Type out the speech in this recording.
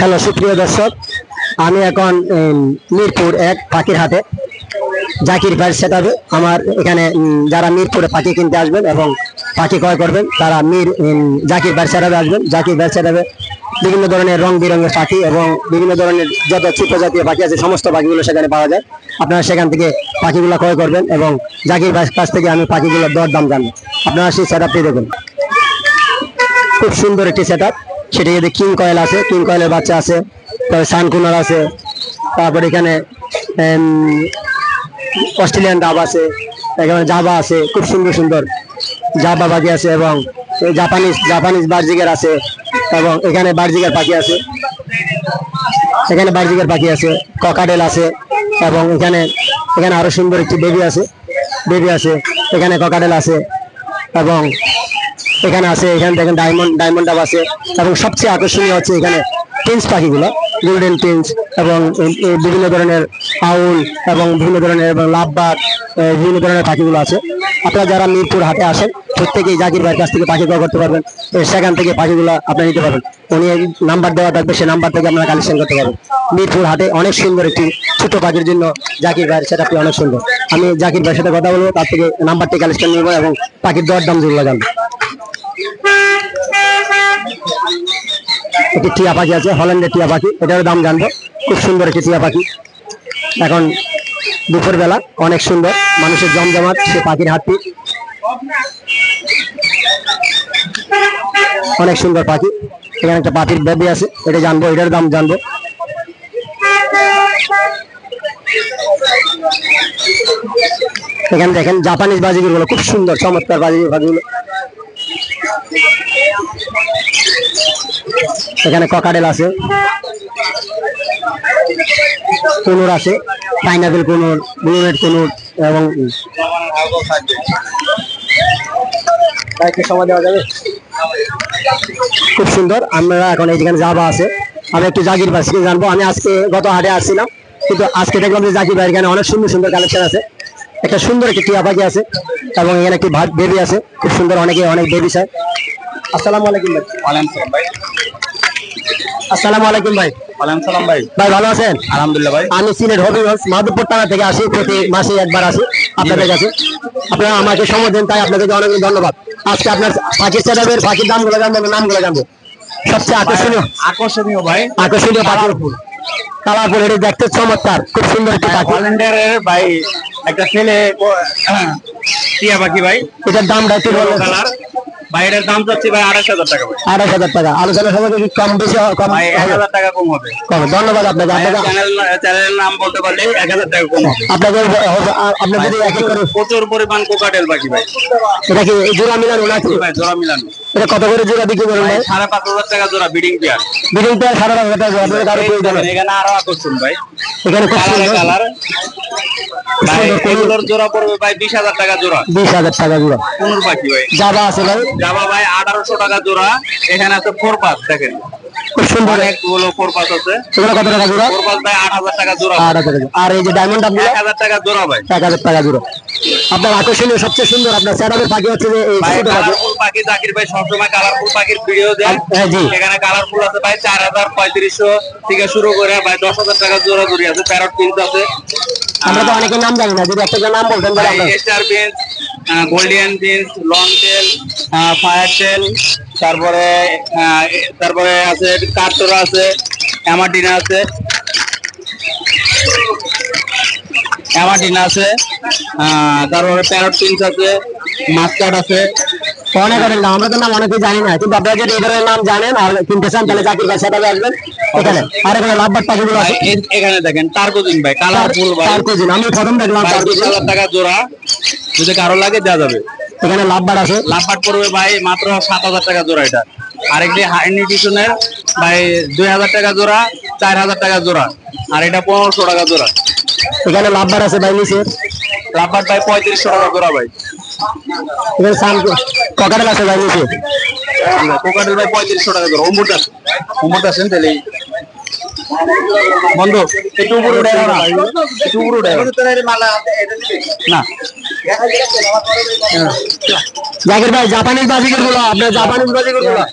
Hello, সুপ্রিয় দর্শক, আমি এখন মিরপুর এক পাখির হাটে। জাকির ভাই সেটাবে আমার এখানে যারা মিরপুরে পাখি কিনতে আসবেন এবং পাখি ক্রয় করবেন, তারা মির জাকির ভাই সেটাবে আসবেন। জাকির ভাই সেটাবে বিভিন্ন ধরনের রং বেরঙের পাখি এবং বিভিন্ন ধরনের যত ছোট জাতীয় পাখি আছে, সমস্ত পাখিগুলো সেখানে পাওয়া যায়। আপনারা সেখান থেকে পাখিগুলো ক্রয় করবেন এবং জাকির কাছ থেকে আমি পাখিগুলোর দর দাম জানব। আপনারা সেই সেটআপটি দেখুন। খুব সুন্দর একটি সেট আপ সেটা যদি কিং কয়েল আছে কিং কয়েলের বাচ্চা আছে, তারপরে সানকুনার আছে, তারপরে এখানে অস্ট্রেলিয়ান ডাব আছে, এখানে জাবা আছে, খুব সুন্দর সুন্দর জাবা পাখি আছে এবং জাপানিজ জাপানিজ বার্জিকের আছে এবং এখানে বার্জিকের পাখি আছে। এখানে বার্জিকের পাখি আছে, ককাডেল আছে, এবং এখানে এখানে আরও সুন্দর একটি বেবি আছে বেবি আছে, এখানে ককাডেল আছে, এবং এখানে আছে, এখানে দেখেন ডায়মন্ড ডায়মন্ড ডাব আছে, এবং সবচেয়ে আকর্ষণীয় হচ্ছে এখানে টিন্স পাখিগুলো গোল্ডেন টিন্স এবং বিভিন্ন ধরনের আউল, এবং বিভিন্ন ধরনের, এবং লাভবাগ বিভিন্ন ধরনের পাখিগুলো আছে। আপনারা যারা মিরপুর হাটে আসেন, প্রত্যেকেই জাকির ভাইয়ের কাছ থেকে পাখি করতে পারবেন সেখান থেকে পাখিগুলো আপনারা নিতে পারবেন। উনি নাম্বার দেওয়া থাকবে সেই নাম্বার থেকে আপনারা কালেকশন করতে পারবেন। মিরপুর হাটে অনেক সুন্দর একটি ছোট পাখির জন্য জাকির ভাইয়ের সেটা অনেক সুন্দর। আমি জাকির ভাইয়ের সাথে কথা বলব, তার থেকে নাম্বারটি কালেকশন নিব এবং পাখির দর দাম যেগুলো জানব একটি টিয়া পাখি আছে হল্যান্ডের টিয়া পাখি, এটারও দাম জানব। খুব সুন্দর একটি টিয়া পাখি। এখন দুপুর বেলা অনেক সুন্দর। মানুষের জমজমাট, সে পাখির হাটটি অনেক সুন্দর পাখি। এখানে একটা পাখির বেবি আছে। এটা জানব, এটার দাম জানব। এখানে দেখেন জাপানিজ বাজিগুলো, খুব সুন্দর, চমৎকার বাজিগুলো বাজিগুলো। এখানে ককাডেল আছে। কুনুর আছে। পাইনাপেল কুনুর ব্লুমেট কুনুর এবং খুব সুন্দর। আমরা এখন এই যেখানে যাবা আছে। আমি একটু জাকির ভাই জানব। আমি আজকে গত হাটে আসছিলাম। কিন্তু আজকে দেখলাম যে জাকির ভাইয়ের এখানে অনেক সুন্দর সুন্দর কালেকশন আছে। একটা সুন্দর একটি টিয়া পাখি আছে এবং এখানে একটি বেবি আছে। খুব সুন্দর, অনেকে অনেক বেবি চায়। আসসালামু আলাইকুম ভাই। ভাই। আসসালামু আলাইকুম ভাই। ওয়ালাইকুম সালাম ভাই। ভাই ভালো আছেন? আলহামদুলিল্লাহ ভাই। আমি সিলেট হবিগঞ্জ মাধবপুর থানা থেকে আসি প্রতি মাসে একবার আসি আপনাদের কাছে। আপনারা আমাকে সময় দেন তাই আপনাদেরকে অনেক ধন্যবাদ। আজকে আপনার পাখির সেটাবের পাখির দামগুলো জানব নামগুলো জানব। সবচেয়ে আকর্ষণীয়। আকর্ষণীয় ভাই। আকর্ষণীয় পাখির ফুল। কালারফুল এটা দেখতে চমৎকার খুব সুন্দর একটি পাখি। হল্যান্ডারের ভাই একটা ছেলে টিয়া পাখি ভাই। এটার দামটা একটু বলবেন বাইরের দাম চাচ্ছি ভাই আড়াইশ হাজার টাকা ভাই আড়াই হাজার টাকা। আলোচনা সময় কি কম বেশি কম ভাই এক হাজার টাকা কম হবে। কম ধন্যবাদ আপনাকে। আপনাকে চ্যানেলের নাম বলতে পারলে এক হাজার টাকা কম হবে। আপনাকে আপনি যদি এক এক করে প্রচুর পরিমাণ কোকাটেল পাখি ভাই। এটা কি জোড়া মিলানো নাকি? ভাই জোড়া মিলানো। এটা কত করে জোড়া বিক্রি করেন ভাই ভাই? সাড়ে পাঁচ হাজার টাকা জোড়া বিডিং পেয়ার বিডিং পেয়ার সাড়ে পাঁচ হাজার টাকা জোড়া। আপনাদের কারও প্রয়োজন এখানে আরও আকর্ষণ ভাই। এখানে খুব সুন্দর। কালার ভাই এগুলোর জোড়া পড়বে ভাই বিশ হাজার টাকা জোড়া। বিশ হাজার টাকা জোড়া। কোনুর পাখি ভাই। জাবা আছে ভাই। জামা ভাই আঠারোশো টাকা জোড়া এখানে আছে ফোর পাস দেখেন। খুব সুন্দর। অনেকগুলো ফোর পাস আছে। এগুলো কত টাকা জোড়া? ফোর পাস ভাই আট হাজার টাকা জোড়া। আট হাজার আর এই যে ডায়মন্ড আপনার এক হাজার টাকা জোড়া ভাই। এক হাজার টাকা জোড়া। আপনার আকর্ষণীয় সবচেয়ে সুন্দর আপনার স্যাডাবের পাখি হচ্ছে যে এই ছোট কালারফুল পাখি জাকির ভাই সবসময় কালারফুল পাখির ভিডিও দেন হ্যাঁ, জি। এখানে কালারফুল আছে ভাই চার হাজার পঁয়ত্রিশশো থেকে শুরু করে ভাই দশ হাজার টাকা জোড়া জোড়ি আছে প্যারট পিন্স আছে। আমরা তো অনেকের নাম জানি না যদি একটা নাম বলতেন তাহলে আমরা star fins golden fins long tail fire tail তারপরে তারপরে আছে কাঠটোরা আছে অ্যামাটিনা আছে অ্যামাটিনা আছে তারপরে প্যারট পিন্স আছে মাস্টার্ড আছে অনেক অনেক নাম আমরা তো নাম অনেকেই জানি না কিন্তু আপনারা যদি এই নাম জানেন আর কিনতে চান তাহলে চাকরির কাছে সেটাবে আসবেন এখানে। আর এখানে লাভবার পাখিগুলো আছে। এখানে দেখেন টার্কোজিন ভাই কালারফুল ভাই। তার কুজিন আমি প্রথম দেখলাম ভাই তার বিশ টাকা জোড়া যদি কারও লাগে দেওয়া যাবে। এখানে লাভবার আছে। লাভবাট পড়বে ভাই মাত্র সাত হাজার টাকা জোড়া এটা। আরেকটি হাই নিউট্রিশনের ভাই দুই হাজার টাকা জোড়া চার হাজার টাকা জোড়া। আর এটা পনেরোশো টাকা জোড়া। এখানে লাভবার আছে ভাই নিচে। লাভবাট ভাই পঁয়ত্রিশশো টাকা জোড়া ভাই। এখানে সান ককাটেল আছে ভাই নিচে কোকাটেল ভাই পঁয়ত্রিশশো টাকা জোড়া অমুট আছে অমুট আছেন তাহলে বন্ধু। একটু উপরে উঠে না। একটু উপরে উঠে না। জাকির ভাই জাপানিজ বাজিগরগুলো আপনার জাপানিজ বাজিগরগুলো